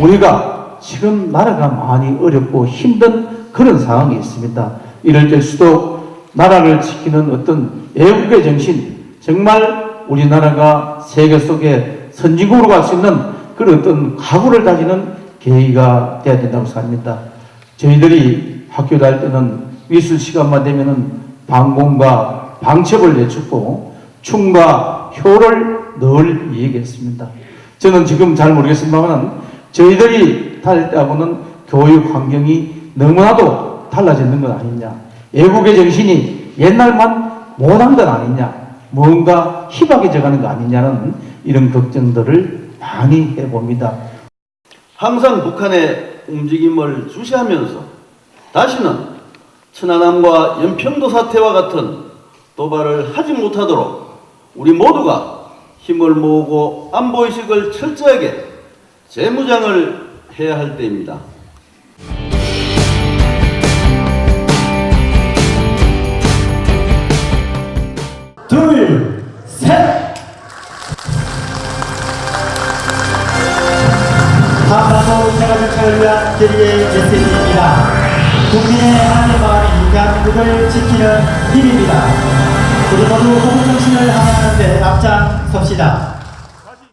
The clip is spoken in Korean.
우리가 지금 나라가 많이 어렵고 힘든 그런 상황이 있습니다. 이럴 때 수도 나라를 지키는 어떤 애국의 정신, 정말 우리나라가 세계 속에 선진국으로 갈 수 있는 그런 어떤 각오를 다지는 계기가 돼야 된다고 생각합니다. 저희들이 학교 다닐 때는 미술 시간만 되면은 방공과 방첩을 내쳤고 춤과 효를 늘 얘기했습니다. 저는 지금 잘 모르겠습니다만 저희들이 때하고는 교육 환경이 너무나도 달라지는 것 아니냐. 애국의 정신이 옛날만 못한 것 아니냐. 뭔가 희박해져 가는 거 아니냐는 이런 걱정들을 많이 해봅니다. 항상 북한의 움직임을 주시하면서 다시는 천안함과 연평도 사태와 같은 도발을 하지 못하도록 우리 모두가 힘을 모으고 안보의식을 철저하게 재무장을 해야 할 때입니다. 둘, 셋! 한반도 평화정착을 위한 개리의 메시지입니다. 국민의 안전과 인간국을 지키는 힘입니다. 우리 모두 호국정신을 하나하는 데 앞장 섭시다.